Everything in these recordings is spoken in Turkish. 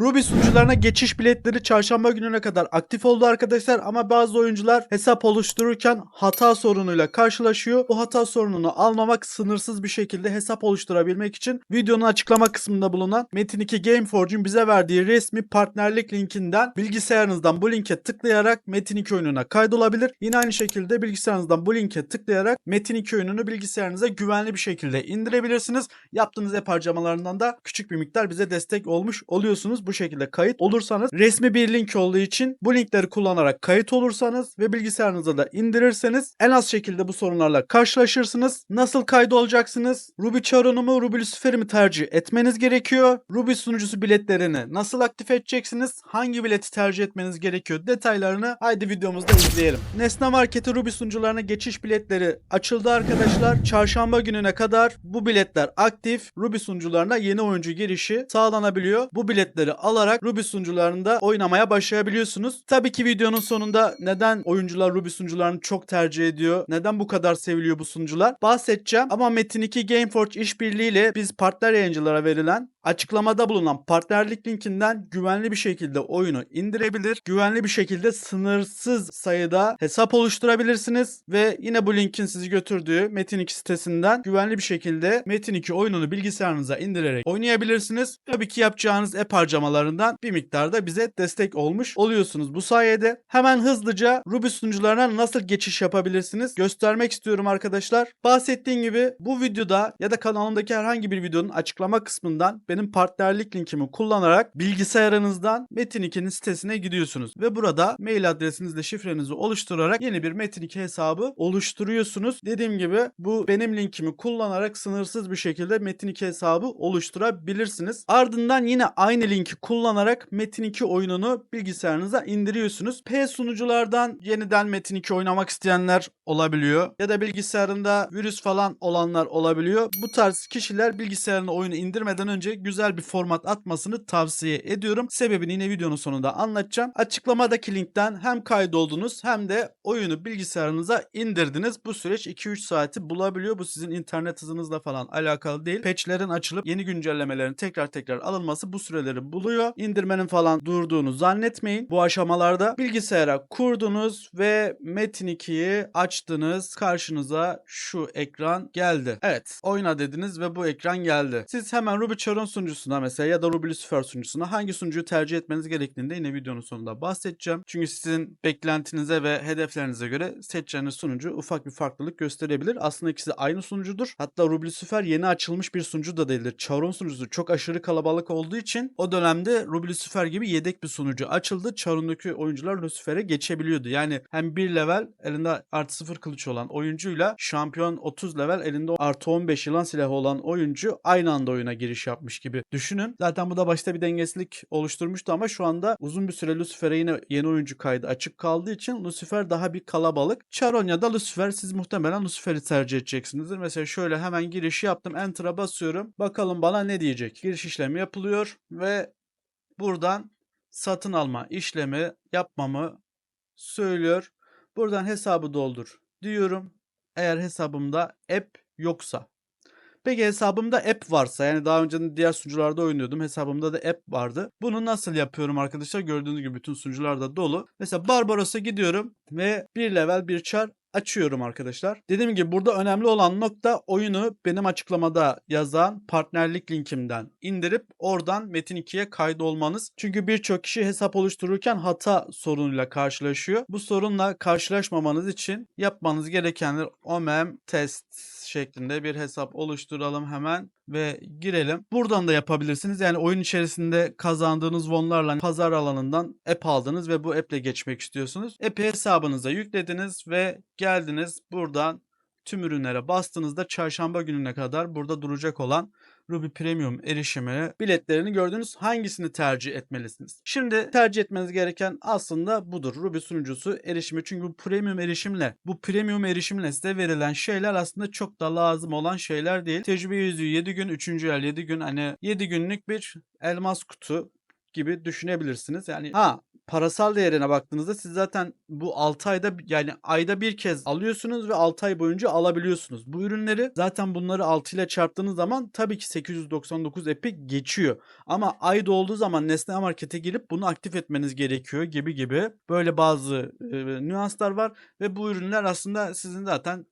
Ruby sunucularına geçiş biletleri çarşamba gününe kadar aktif oldu arkadaşlar ama bazı oyuncular hesap oluştururken hata sorunuyla karşılaşıyor. Bu hata sorununu almamak sınırsız bir şekilde hesap oluşturabilmek için videonun açıklama kısmında bulunan Metin 2 Gameforge'un bize verdiği resmi partnerlik linkinden bilgisayarınızdan bu linke tıklayarak Metin 2 oyununa kaydolabilir. Yine aynı şekilde bilgisayarınızdan bu linke tıklayarak Metin 2 oyununu bilgisayarınıza güvenli bir şekilde indirebilirsiniz. Yaptığınız app harcamalarından da küçük bir miktar bize destek olmuş oluyorsunuz. Bu şekilde kayıt olursanız resmi bir link olduğu için bu linkleri kullanarak kayıt olursanız ve bilgisayarınıza da indirirseniz en az şekilde bu sorunlarla karşılaşırsınız. Nasıl kaydolacaksınız? Ruby Charon'u mu Ruby Lucifer'i mi tercih etmeniz gerekiyor? Ruby sunucusu biletlerini nasıl aktif edeceksiniz? Hangi bileti tercih etmeniz gerekiyor? Detaylarını haydi videomuzda izleyelim. Nesne Market'e Ruby sunucularına geçiş biletleri açıldı arkadaşlar. Çarşamba gününe kadar bu biletler aktif. Ruby sunucularına yeni oyuncu girişi sağlanabiliyor. Bu biletleri alarak Ruby sunucularında oynamaya başlayabiliyorsunuz. Tabii ki videonun sonunda neden oyuncular Ruby sunucularını çok tercih ediyor? Neden bu kadar seviliyor bu sunucular? Bahsedeceğim ama Metin 2 Gameforge işbirliğiyle biz partner yayıncılara verilen açıklamada bulunan partnerlik linkinden güvenli bir şekilde oyunu indirebilir. Güvenli bir şekilde sınırsız sayıda hesap oluşturabilirsiniz ve yine bu linkin sizi götürdüğü Metin 2 sitesinden güvenli bir şekilde Metin 2 oyununu bilgisayarınıza indirerek oynayabilirsiniz. Tabii ki yapacağınız app harcamalarından bir miktarda bize destek olmuş oluyorsunuz bu sayede. Hemen hızlıca Ruby sunucularına nasıl geçiş yapabilirsiniz göstermek istiyorum arkadaşlar. Bahsettiğim gibi bu videoda ya da kanalımdaki herhangi bir videonun açıklama kısmından benim partnerlik linkimi kullanarak bilgisayarınızdan Metin 2'nin sitesine gidiyorsunuz ve burada mail adresinizle şifrenizi oluşturarak yeni bir Metin 2 hesabı oluşturuyorsunuz. Dediğim gibi bu benim linkimi kullanarak sınırsız bir şekilde Metin 2 hesabı oluşturabilirsiniz. Ardından yine aynı linki kullanarak Metin 2 oyununu bilgisayarınıza indiriyorsunuz. P sunuculardan yeniden Metin 2 oynamak isteyenler olabiliyor ya da bilgisayarında virüs falan olanlar olabiliyor. Bu tarz kişiler bilgisayarına oyunu indirmeden önce güzel bir format atmasını tavsiye ediyorum. Sebebini yine videonun sonunda anlatacağım. Açıklamadaki linkten hem kaydoldunuz hem de oyunu bilgisayarınıza indirdiniz. Bu süreç 2-3 saati bulabiliyor. Bu sizin internet hızınızla falan alakalı değil. Patchlerin açılıp yeni güncellemelerin tekrar tekrar alınması bu süreleri buluyor. İndirmenin falan durduğunu zannetmeyin. Bu aşamalarda bilgisayara kurdunuz ve Metin 2'yi açtınız. Karşınıza şu ekran geldi. Evet oyna dediniz ve bu ekran geldi. Siz hemen Ruby Charon sunucusuna mesela ya da Ruby sunucusuna hangi sunucuyu tercih etmeniz gerektiğinde yine videonun sonunda bahsedeceğim. Çünkü sizin beklentinize ve hedeflerinize göre seçeceğiniz sunucu ufak bir farklılık gösterebilir. Aslında ikisi de aynı sunucudur. Hatta Ruby Lucifer yeni açılmış bir sunucu da değildir. Charon sunucusu çok aşırı kalabalık olduğu için o dönemde Ruby Lucifer gibi yedek bir sunucu açıldı. Charon'daki oyuncular Lucifer'e geçebiliyordu. Yani hem bir level elinde artı sıfır kılıç olan oyuncuyla şampiyon 30 level elinde artı 15 yılan silahı olan oyuncu aynı anda oyuna giriş yapmış gibi düşünün. Zaten bu da başta bir dengesizlik oluşturmuştu ama şu anda uzun bir süre Lucifer'e yine yeni oyuncu kaydı açık kaldığı için Lucifer daha bir kalabalık. Charon ya da Lucifer siz muhtemelen Lucifer'i tercih edeceksinizdir. Mesela şöyle hemen giriş yaptım. Enter'a basıyorum. Bakalım bana ne diyecek. Giriş işlemi yapılıyor ve buradan satın alma işlemi yapmamı söylüyor. Buradan hesabı doldur diyorum. Eğer hesabımda app yoksa. Peki hesabımda app varsa yani daha önce diğer sunucularda oynuyordum. Hesabımda da app vardı. Bunu nasıl yapıyorum arkadaşlar? Gördüğünüz gibi bütün sunucularda dolu. Mesela Barbaros'a gidiyorum ve bir level bir çar açıyorum arkadaşlar. Dediğim gibi burada önemli olan nokta oyunu benim açıklamada yazan partnerlik linkimden indirip oradan Metin 2'ye kaydolmanız. Çünkü birçok kişi hesap oluştururken hata sorunuyla karşılaşıyor. Bu sorunla karşılaşmamanız için yapmanız gerekenler OMEM test şeklinde bir hesap oluşturalım hemen ve girelim. Buradan da yapabilirsiniz. Yani oyun içerisinde kazandığınız wonlarla pazar alanından app aldınız ve bu app'le geçmek istiyorsunuz. App'i hesabınıza yüklediniz ve geldiniz buradan tüm ürünlere bastığınızda çarşamba gününe kadar burada duracak olan Ruby Premium erişimi biletlerini gördünüz. Hangisini tercih etmelisiniz? Şimdi tercih etmeniz gereken aslında budur. Ruby sunucusu erişimi. Çünkü bu premium erişimle, bu premium erişimle size verilen şeyler aslında çok da lazım olan şeyler değil. Tecrübe yüzüğü 7 gün, 3. el 7 gün hani 7 günlük bir elmas kutu gibi düşünebilirsiniz. Yani ha parasal değerine baktığınızda siz zaten bu 6 ayda yani ayda bir kez alıyorsunuz ve 6 ay boyunca alabiliyorsunuz. Bu ürünleri zaten bunları 6 ile çarptığınız zaman tabii ki 899 epi geçiyor. Ama ay dolduğu zaman Nesne Market'e girip bunu aktif etmeniz gerekiyor gibi gibi. Böyle bazı e, nüanslar var ve bu ürünler aslında sizin zaten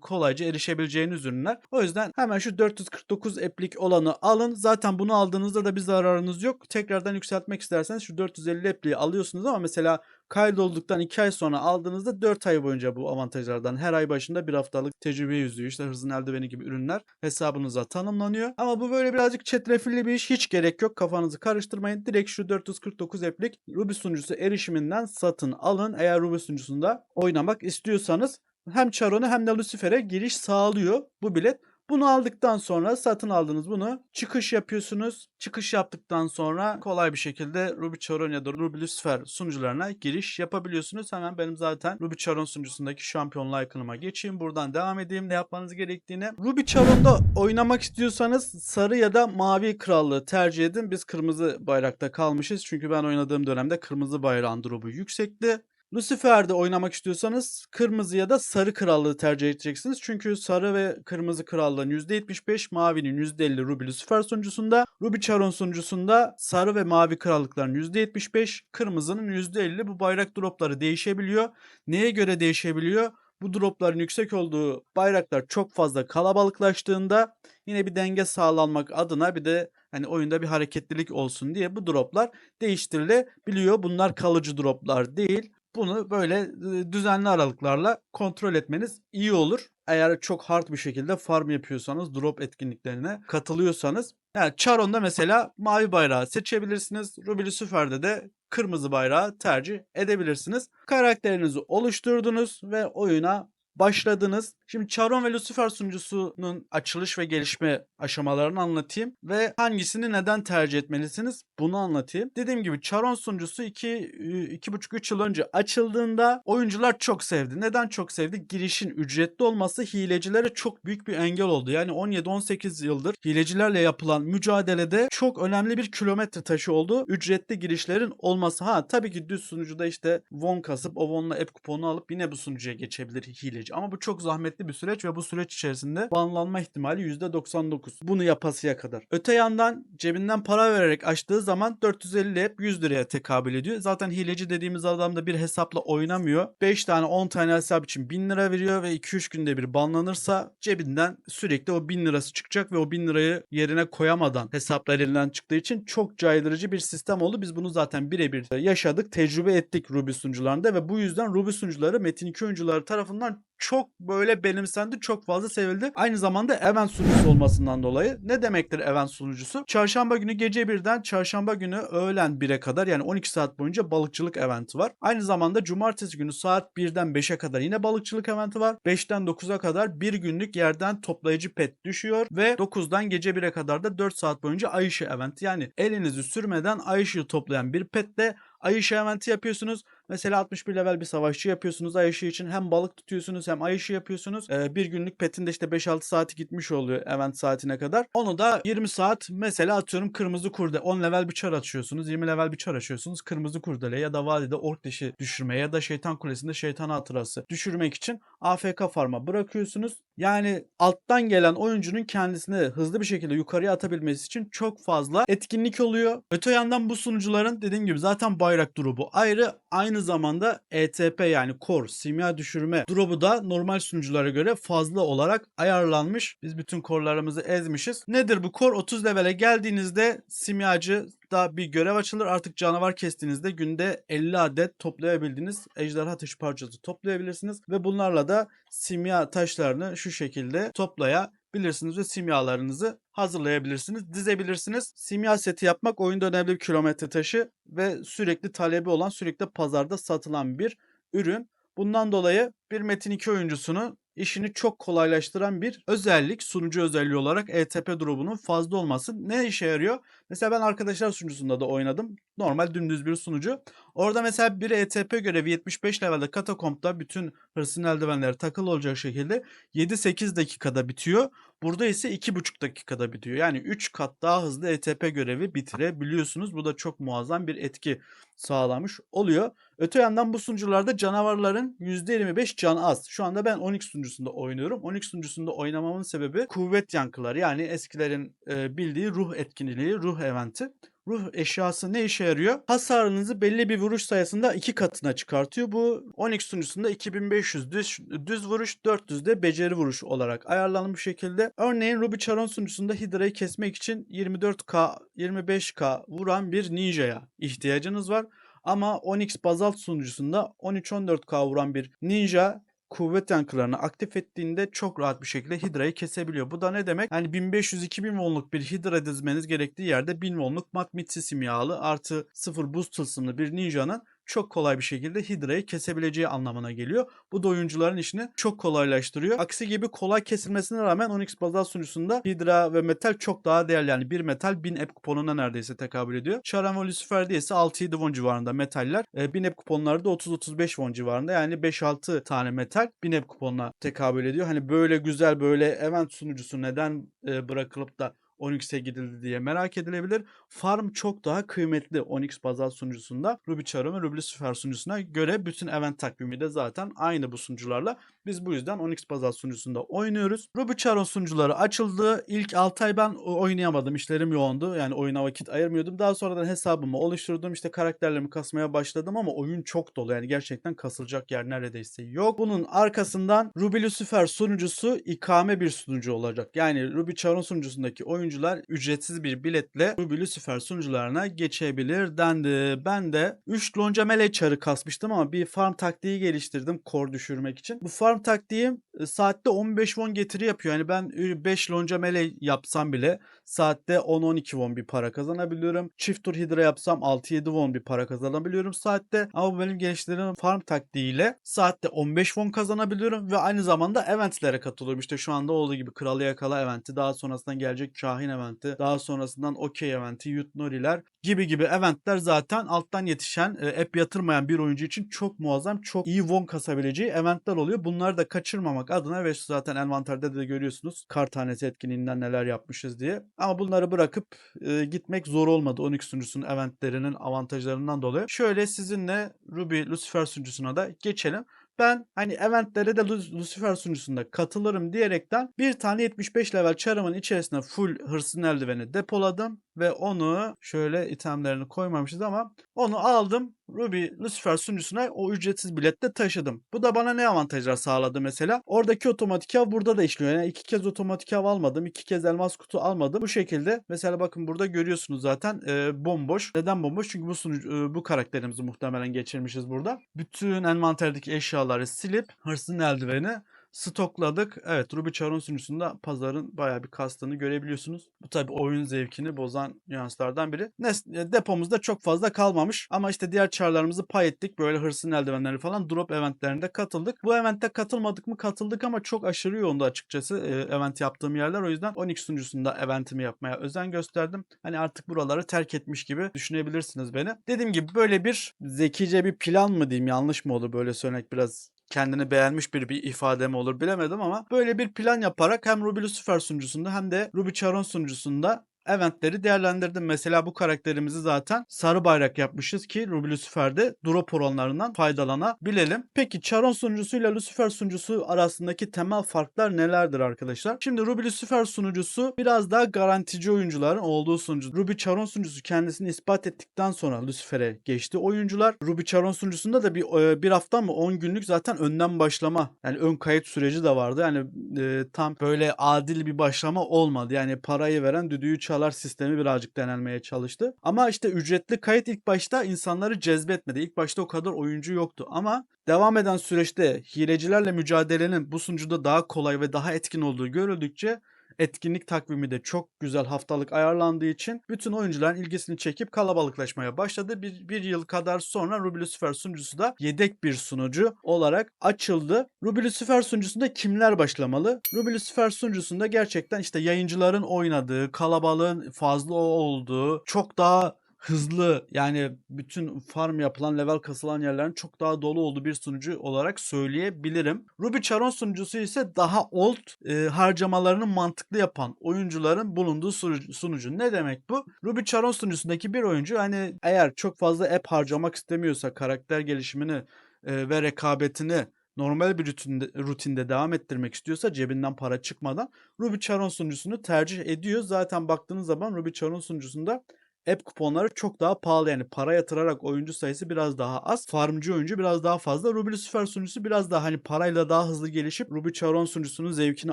kolayca erişebileceğiniz ürünler. O yüzden hemen şu 449 eplik olanı alın. Zaten bunu aldığınızda da bir zararınız yok. Tekrardan yükseltmek isterseniz şu 450 epliği alıyorsunuz ama mesela kaydolduktan 2 ay sonra aldığınızda 4 ay boyunca bu avantajlardan her ay başında bir haftalık tecrübe yüzüğü işte hırzın eldiveni gibi ürünler hesabınıza tanımlanıyor. Ama bu böyle birazcık çetrefilli bir iş. Hiç gerek yok. Kafanızı karıştırmayın. Direkt şu 449 eplik Ruby sunucusu erişiminden satın alın. Eğer Ruby sunucusunda oynamak istiyorsanız hem Charon'a hem de Lucifer'e giriş sağlıyor bu bilet. Bunu aldıktan sonra satın aldınız bunu. Çıkış yapıyorsunuz. Çıkış yaptıktan sonra kolay bir şekilde Ruby Charon ya da Ruby Lucifer sunucularına giriş yapabiliyorsunuz. Hemen benim zaten Ruby Charon sunucusundaki şampiyonluğa yakınıma geçeyim. Buradan devam edeyim ne yapmanız gerektiğini. Ruby Charon'da oynamak istiyorsanız sarı ya da mavi krallığı tercih edin. Biz kırmızı bayrakta kalmışız. Çünkü ben oynadığım dönemde kırmızı bayrağın drop'u yüksekti. Lucifer'de oynamak istiyorsanız kırmızı ya da sarı krallığı tercih edeceksiniz. Çünkü sarı ve kırmızı krallığın %75, mavinin %50 Ruby Lucifer sunucusunda, Ruby Charon sunucusunda sarı ve mavi krallıkların %75, kırmızının %50 bu bayrak dropları değişebiliyor. Neye göre değişebiliyor? Bu dropların yüksek olduğu bayraklar çok fazla kalabalıklaştığında yine bir denge sağlanmak adına bir de hani oyunda bir hareketlilik olsun diye bu droplar değiştirilebiliyor. Bunlar kalıcı droplar değil. Bunu böyle düzenli aralıklarla kontrol etmeniz iyi olur. Eğer çok hard bir şekilde farm yapıyorsanız, drop etkinliklerine katılıyorsanız. Yani Charon'da mesela mavi bayrağı seçebilirsiniz. Ruby Lucifer'de de kırmızı bayrağı tercih edebilirsiniz. Karakterinizi oluşturdunuz ve oyuna başladınız. Şimdi Charon ve Lucifer sunucusunun açılış ve gelişme aşamalarını anlatayım ve hangisini neden tercih etmelisiniz bunu anlatayım. Dediğim gibi Charon sunucusu 2 2,5-3 yıl önce açıldığında oyuncular çok sevdi. Neden çok sevdi? Girişin ücretli olması hilecilere çok büyük bir engel oldu. Yani 17-18 yıldır hilecilerle yapılan mücadelede çok önemli bir kilometre taşı oldu. Ücretli girişlerin olması. Ha tabii ki düz sunucuda işte won kasıp o won'la app kuponu alıp yine bu sunucuya geçebilir hileci. Ama bu çok zahmetli bir süreç ve bu süreç içerisinde banlanma ihtimali %99. Bunu yapasıya kadar. Öte yandan cebinden para vererek açtığı zaman 450 hep 100 liraya tekabül ediyor. Zaten hileci dediğimiz adam da bir hesapla oynamıyor. 5 tane 10 tane hesap için 1000 lira veriyor ve 2-3 günde bir banlanırsa cebinden sürekli o 1000 lirası çıkacak ve o 1000 lirayı yerine koyamadan hesaplar elinden çıktığı için çok caydırıcı bir sistem oldu. Biz bunu zaten birebir yaşadık, tecrübe ettik Ruby sunucularında ve bu yüzden Ruby sunucuları Metin 2 oyuncuları tarafından çok böyle benimsendi, çok fazla sevildi. Aynı zamanda event sunucusu olmasından dolayı. Ne demektir event sunucusu? Çarşamba günü gece 1'den çarşamba günü öğlen 1'e kadar yani 12 saat boyunca balıkçılık eventi var. Aynı zamanda cumartesi günü saat 1'den 5'e kadar yine balıkçılık eventi var. 5'ten 9'a kadar bir günlük yerden toplayıcı pet düşüyor ve 9'dan gece 1'e kadar da 4 saat boyunca ay ışığı eventi yani elinizi sürmeden ay ışığı toplayan bir petle ay ışığı eventi yapıyorsunuz. Mesela 61 level bir savaşçı yapıyorsunuz ay ışığı için. Hem balık tutuyorsunuz hem ay ışığı yapıyorsunuz. Ee, bir günlük petinde işte 5-6 saati gitmiş oluyor event saatine kadar. Onu da 20 saat mesela atıyorum kırmızı kurde 10 level bir çar açıyorsunuz. 20 level bir çar açıyorsunuz. Kırmızı kurdele ya da vadide ork dişi düşürmeye ya da şeytan kulesinde şeytan hatırası düşürmek için AFK farma bırakıyorsunuz. Yani alttan gelen oyuncunun kendisini hızlı bir şekilde yukarıya atabilmesi için çok fazla etkinlik oluyor. Öte yandan bu sunucuların dediğim gibi zaten bayrak drop'u ayrı. Aynı zamanda ETP yani core simya düşürme drop'u da normal sunuculara göre fazla olarak ayarlanmış. Biz bütün core'larımızı ezmişiz. Nedir bu core? 30 levele geldiğinizde simyacı da bir görev açılır. Artık canavar kestiğinizde günde 50 adet toplayabildiğiniz ejderha taşı parçası toplayabilirsiniz. Ve bunlarla da simya taşlarını şu şekilde toplayabilirsiniz ve simyalarınızı hazırlayabilirsiniz, dizebilirsiniz. Simya seti yapmak oyunda önemli bir kilometre taşı ve sürekli talebi olan, sürekli pazarda satılan bir ürün. Bundan dolayı bir Metin 2 oyuncusunu işini çok kolaylaştıran bir özellik, sunucu özelliği olarak ETP drop'unun fazla olması ne işe yarıyor? Mesela ben arkadaşlar sunucusunda da oynadım. Normal dümdüz bir sunucu. Orada mesela bir ETP görevi 75 levelde katakompta bütün hırsın eldivenleri takılı olacak şekilde 7-8 dakikada bitiyor. Burada ise 2,5 dakikada bitiyor. Yani 3 kat daha hızlı ETP görevi bitirebiliyorsunuz. Bu da çok muazzam bir etki sağlamış oluyor. Öte yandan bu sunucularda canavarların %25 can az. Şu anda ben Onyx sunucusunda oynuyorum. Onyx sunucusunda oynamamın sebebi kuvvet yankıları. Yani eskilerin bildiği ruh etkinliği, ruh eventi. Ruh eşyası ne işe yarıyor? Hasarınızı belli bir vuruş sayısında iki katına çıkartıyor. Bu Onyx sunucusunda 2500 düz, düz vuruş, 400 de beceri vuruş olarak ayarlanmış şekilde. Örneğin Ruby Charon sunucusunda Hydra'yı kesmek için 24k, 25k vuran bir ninja'ya ihtiyacınız var. Ama Onyx Basalt sunucusunda 13-14k vuran bir ninja kuvvet yankılarını aktif ettiğinde çok rahat bir şekilde Hydra'yı kesebiliyor. Bu da ne demek? Yani 1500-2000 voltluk bir Hydra dizmeniz gerektiği yerde 1000 voltluk Matmitsi simyalı artı 0 boost tılsımlı bir ninja'nın çok kolay bir şekilde Hydra'yı kesebileceği anlamına geliyor. Bu da oyuncuların işini çok kolaylaştırıyor. Aksi gibi kolay kesilmesine rağmen Onyx Bazal sunucusunda Hydra ve metal çok daha değerli. Yani bir metal 1000 app kuponuna neredeyse tekabül ediyor. Charan ve Lucifer'de ise 6-7 won civarında metaller. E, 1000 app kuponlarda 30-35 won civarında. Yani 5-6 tane metal 1000 app kuponuna tekabül ediyor. Hani böyle güzel böyle event sunucusu neden e, bırakılıp da Onyx'e gidildi diye merak edilebilir. Farm çok daha kıymetli Onyx bazal sunucusunda. Ruby Charon ve Ruby Lucifer sunucusuna göre bütün event takvimi de zaten aynı bu sunucularla. Biz bu yüzden Onyx bazal sunucusunda oynuyoruz. Ruby Charon sunucuları açıldı. İlk 6 ay ben oynayamadım. İşlerim yoğundu. Yani oyuna vakit ayırmıyordum. Daha sonradan hesabımı oluşturdum. İşte karakterlerimi kasmaya başladım ama oyun çok dolu. Yani gerçekten kasılacak yer neredeyse yok. Bunun arkasından Ruby Lucifer sunucusu ikame bir sunucu olacak. Yani Ruby Charon sunucusundaki oyuncular ücretsiz bir biletle Ruby Lucifer sunucularına geçebilir dendi. Ben de 3 lonca mele çarı kasmıştım ama bir farm taktiği geliştirdim kor düşürmek için. Bu farm taktiğim e, saatte 15 won getiri yapıyor. Yani ben 5 lonca mele yapsam bile saatte 10-12 won bir para kazanabiliyorum. Çift tur hidra yapsam 6-7 won bir para kazanabiliyorum saatte. Ama bu benim geliştirdiğim farm taktiğiyle saatte 15 won kazanabiliyorum ve aynı zamanda eventlere katılıyorum. İşte şu anda olduğu gibi Kralı Yakala eventi, daha sonrasından gelecek Kahin eventi, daha sonrasından Okey eventi, Yutnoriler gibi gibi eventler zaten alttan yetişen, e, app yatırmayan bir oyuncu için çok muazzam, çok iyi won kasabileceği eventler oluyor. Bunları da kaçırmamak adına ve zaten envanterde de görüyorsunuz kar tanesi etkinliğinden neler yapmışız diye. Ama bunları bırakıp e, gitmek zor olmadı Onyx sunucusunun eventlerinin avantajlarından dolayı. Şöyle sizinle Ruby Lucifer sunucusuna da geçelim. Ben hani eventlere de Lucifer sunucusunda katılırım diyerekten bir tane 75 level çarımın içerisine full hırsın eldiveni depoladım ve onu şöyle itemlerini koymamışız ama onu aldım Ruby Lucifer sunucusuna o ücretsiz biletle taşıdım. Bu da bana ne avantajlar sağladı mesela? Oradaki otomatik av burada da işliyor. Yani iki kez otomatik av almadım. iki kez elmas kutu almadım. Bu şekilde mesela bakın burada görüyorsunuz zaten e, bomboş. Neden bomboş? Çünkü bu sunucu, e, bu karakterimizi muhtemelen geçirmişiz burada. Bütün envanterdeki eşyaları silip hırsın eldiveni stokladık. Evet Ruby Charon sunucusunda pazarın bayağı bir kastığını görebiliyorsunuz. Bu tabi oyun zevkini bozan nüanslardan biri. Nes- depomuzda çok fazla kalmamış ama işte diğer çarlarımızı pay ettik. Böyle hırsın eldivenleri falan drop eventlerinde katıldık. Bu eventte katılmadık mı katıldık ama çok aşırı yoğundu açıkçası e, event yaptığım yerler. O yüzden 12 sunucusunda eventimi yapmaya özen gösterdim. Hani artık buraları terk etmiş gibi düşünebilirsiniz beni. Dediğim gibi böyle bir zekice bir plan mı diyeyim yanlış mı olur böyle söylemek biraz kendini beğenmiş bir, bir ifade mi olur bilemedim ama böyle bir plan yaparak hem Ruby Lucifer sunucusunda hem de Ruby Charon sunucusunda eventleri değerlendirdim. Mesela bu karakterimizi zaten sarı bayrak yapmışız ki Ruby Lucifer'de drop oranlarından faydalanabilelim. Peki Charon sunucusuyla Lucifer sunucusu arasındaki temel farklar nelerdir arkadaşlar? Şimdi Ruby Lucifer sunucusu biraz daha garantici oyuncuların olduğu sunucu. Ruby Charon sunucusu kendisini ispat ettikten sonra Lucifer'e geçti oyuncular. Ruby Charon sunucusunda da bir bir hafta mı 10 günlük zaten önden başlama yani ön kayıt süreci de vardı. Yani e, tam böyle adil bir başlama olmadı. Yani parayı veren düdüğü çal çalar sistemi birazcık denenmeye çalıştı. Ama işte ücretli kayıt ilk başta insanları cezbetmedi. İlk başta o kadar oyuncu yoktu ama devam eden süreçte hilecilerle mücadelenin bu sunucuda daha kolay ve daha etkin olduğu görüldükçe etkinlik takvimi de çok güzel haftalık ayarlandığı için bütün oyuncuların ilgisini çekip kalabalıklaşmaya başladı. Bir, bir yıl kadar sonra Ruby Lucifer sunucusu da yedek bir sunucu olarak açıldı. Ruby Lucifer sunucusunda kimler başlamalı? Ruby Lucifer sunucusunda gerçekten işte yayıncıların oynadığı, kalabalığın fazla olduğu, çok daha hızlı yani bütün farm yapılan level kasılan yerlerin çok daha dolu olduğu bir sunucu olarak söyleyebilirim. Ruby Charon sunucusu ise daha old e, harcamalarını mantıklı yapan oyuncuların bulunduğu sunucu. Ne demek bu? Ruby Charon sunucusundaki bir oyuncu hani eğer çok fazla app harcamak istemiyorsa karakter gelişimini e, ve rekabetini normal bir rutinde, rutinde devam ettirmek istiyorsa cebinden para çıkmadan Ruby Charon sunucusunu tercih ediyor. Zaten baktığınız zaman Ruby Charon sunucusunda app kuponları çok daha pahalı yani para yatırarak oyuncu sayısı biraz daha az. Farmcı oyuncu biraz daha fazla. Ruby Lucifer sunucusu biraz daha hani parayla daha hızlı gelişip Ruby Charon sunucusunun zevkini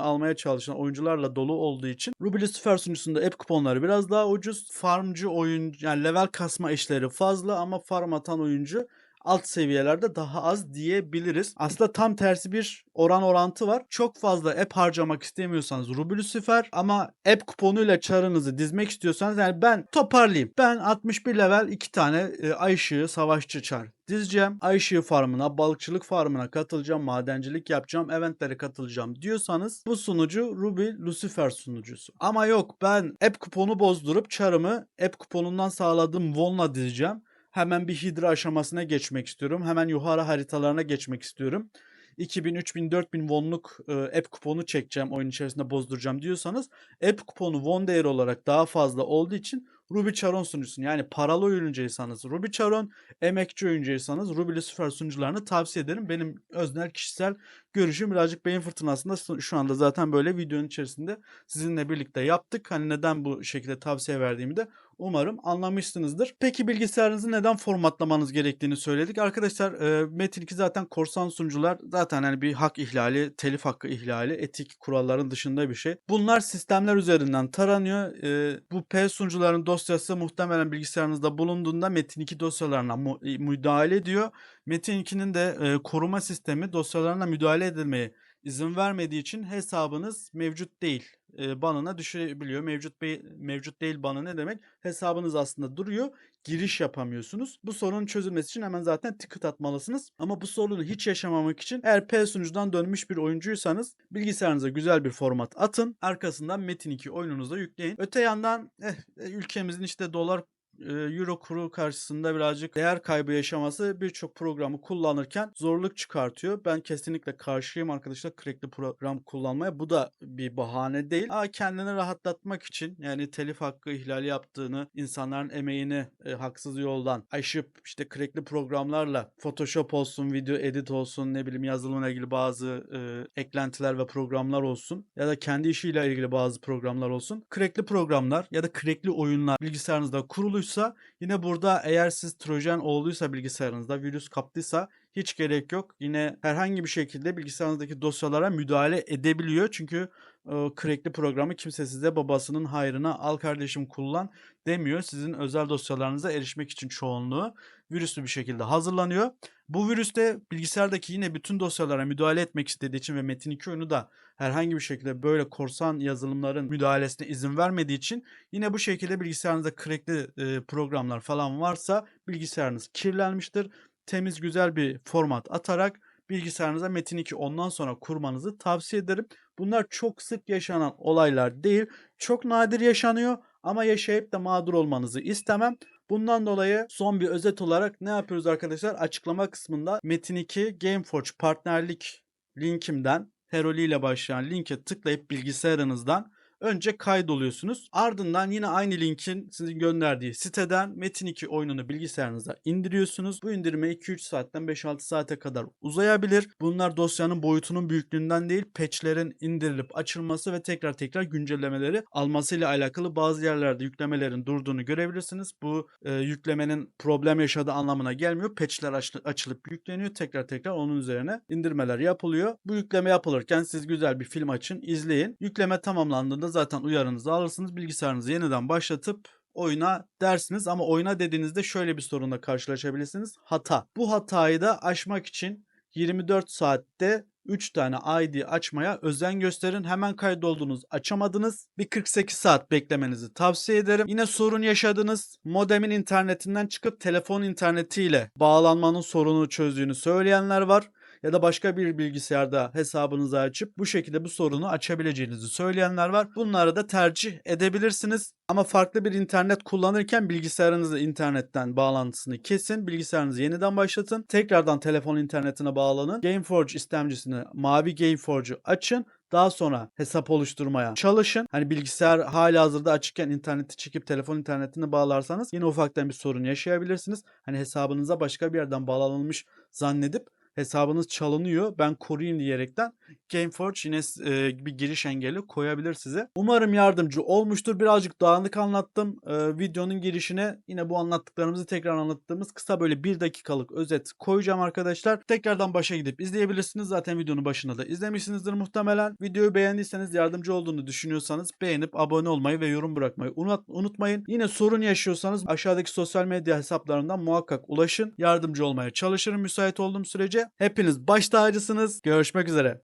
almaya çalışan oyuncularla dolu olduğu için Ruby Lucifer sunucusunda app kuponları biraz daha ucuz. Farmcı oyuncu yani level kasma işleri fazla ama farm atan oyuncu alt seviyelerde daha az diyebiliriz. Aslında tam tersi bir oran orantı var. Çok fazla app harcamak istemiyorsanız Ruby Lucifer ama app kuponuyla çarınızı dizmek istiyorsanız yani ben toparlayayım. Ben 61 level 2 tane e, ay ışığı savaşçı çar dizeceğim. Ay ışığı farmına, balıkçılık farmına katılacağım, madencilik yapacağım, eventlere katılacağım diyorsanız bu sunucu Ruby Lucifer sunucusu. Ama yok ben app kuponu bozdurup çarımı app kuponundan sağladığım won'la dizeceğim hemen bir hidra aşamasına geçmek istiyorum. Hemen yukarı haritalarına geçmek istiyorum. 2000, 3000, 4000 wonluk e, app kuponu çekeceğim oyun içerisinde bozduracağım diyorsanız app kuponu won değeri olarak daha fazla olduğu için Ruby Charon sunucusunu yani paralı oyuncuysanız Ruby Charon, emekçi oyuncuysanız Ruby Lucifer sunucularını tavsiye ederim. Benim öznel kişisel görüşüm birazcık beyin fırtınasında şu anda zaten böyle videonun içerisinde sizinle birlikte yaptık. Hani neden bu şekilde tavsiye verdiğimi de Umarım anlamışsınızdır. Peki bilgisayarınızı neden formatlamanız gerektiğini söyledik. Arkadaşlar e, Metin 2 zaten korsan sunucular zaten hani bir hak ihlali, telif hakkı ihlali, etik kuralların dışında bir şey. Bunlar sistemler üzerinden taranıyor. E, bu P sunucuların dosyası muhtemelen bilgisayarınızda bulunduğunda Metin 2 dosyalarına mu- müdahale ediyor. Metin 2'nin de e, koruma sistemi dosyalarına müdahale edilmeye izin vermediği için hesabınız mevcut değil e, banına düşebiliyor. Mevcut be, mevcut değil banı ne demek? Hesabınız aslında duruyor. Giriş yapamıyorsunuz. Bu sorunun çözülmesi için hemen zaten ticket atmalısınız. Ama bu sorunu hiç yaşamamak için eğer P sunucudan dönmüş bir oyuncuysanız bilgisayarınıza güzel bir format atın. Arkasından Metin 2 oyununuza yükleyin. Öte yandan eh, ülkemizin işte dolar Euro kuru karşısında birazcık değer kaybı yaşaması birçok programı kullanırken zorluk çıkartıyor. Ben kesinlikle karşıyım arkadaşlar crackli program kullanmaya. Bu da bir bahane değil. Ama kendini rahatlatmak için yani telif hakkı ihlali yaptığını, insanların emeğini e, haksız yoldan aşıp işte crackli programlarla Photoshop olsun, video edit olsun, ne bileyim yazılımla ilgili bazı e, eklentiler ve programlar olsun ya da kendi işiyle ilgili bazı programlar olsun. Crackli programlar ya da crackli oyunlar bilgisayarınızda kurulu olduysa yine burada eğer siz trojan olduysa bilgisayarınızda virüs kaptıysa hiç gerek yok. Yine herhangi bir şekilde bilgisayarınızdaki dosyalara müdahale edebiliyor. Çünkü e, crackli programı kimse size babasının hayrına al kardeşim kullan demiyor. Sizin özel dosyalarınıza erişmek için çoğunluğu virüslü bir şekilde hazırlanıyor. Bu virüs de bilgisayardaki yine bütün dosyalara müdahale etmek istediği için ve Metin 2 oyunu da herhangi bir şekilde böyle korsan yazılımların müdahalesine izin vermediği için yine bu şekilde bilgisayarınızda crackli e, programlar falan varsa bilgisayarınız kirlenmiştir. Temiz güzel bir format atarak bilgisayarınıza Metin 2 ondan sonra kurmanızı tavsiye ederim. Bunlar çok sık yaşanan olaylar değil. Çok nadir yaşanıyor ama yaşayıp da mağdur olmanızı istemem. Bundan dolayı son bir özet olarak ne yapıyoruz arkadaşlar? Açıklama kısmında Metin 2 Gameforge partnerlik linkimden Heroli ile başlayan linke tıklayıp bilgisayarınızdan önce kaydoluyorsunuz. Ardından yine aynı linkin sizin gönderdiği siteden Metin 2 oyununu bilgisayarınıza indiriyorsunuz. Bu indirme 2-3 saatten 5-6 saate kadar uzayabilir. Bunlar dosyanın boyutunun büyüklüğünden değil patchlerin indirilip açılması ve tekrar tekrar güncellemeleri almasıyla alakalı bazı yerlerde yüklemelerin durduğunu görebilirsiniz. Bu e, yüklemenin problem yaşadığı anlamına gelmiyor. Patchler aç, açılıp yükleniyor. Tekrar tekrar onun üzerine indirmeler yapılıyor. Bu yükleme yapılırken siz güzel bir film açın, izleyin. Yükleme tamamlandığında zaten uyarınızı alırsınız. Bilgisayarınızı yeniden başlatıp oyuna dersiniz ama oyuna dediğinizde şöyle bir sorunla karşılaşabilirsiniz. Hata. Bu hatayı da aşmak için 24 saatte 3 tane ID açmaya özen gösterin. Hemen kaydoldunuz açamadınız. Bir 48 saat beklemenizi tavsiye ederim. Yine sorun yaşadınız. Modemin internetinden çıkıp telefon internetiyle bağlanmanın sorunu çözdüğünü söyleyenler var. Ya da başka bir bilgisayarda hesabınızı açıp bu şekilde bu sorunu açabileceğinizi söyleyenler var. Bunları da tercih edebilirsiniz. Ama farklı bir internet kullanırken bilgisayarınızı internetten bağlantısını kesin. Bilgisayarınızı yeniden başlatın. Tekrardan telefon internetine bağlanın. Gameforge istemcisini mavi Gameforge'u açın. Daha sonra hesap oluşturmaya çalışın. Hani bilgisayar hala hazırda açıkken interneti çekip telefon internetine bağlarsanız yine ufaktan bir sorun yaşayabilirsiniz. Hani hesabınıza başka bir yerden bağlanılmış zannedip hesabınız çalınıyor. Ben koruyayım diyerekten Gameforge yine e, bir giriş engeli koyabilir size. Umarım yardımcı olmuştur. Birazcık dağınık anlattım. E, videonun girişine yine bu anlattıklarımızı tekrar anlattığımız kısa böyle bir dakikalık özet koyacağım arkadaşlar. Tekrardan başa gidip izleyebilirsiniz. Zaten videonun başında da izlemişsinizdir muhtemelen. Videoyu beğendiyseniz yardımcı olduğunu düşünüyorsanız beğenip abone olmayı ve yorum bırakmayı unut- unutmayın. Yine sorun yaşıyorsanız aşağıdaki sosyal medya hesaplarından muhakkak ulaşın. Yardımcı olmaya çalışırım müsait olduğum sürece. Hepiniz baş tacısınız. Görüşmek üzere.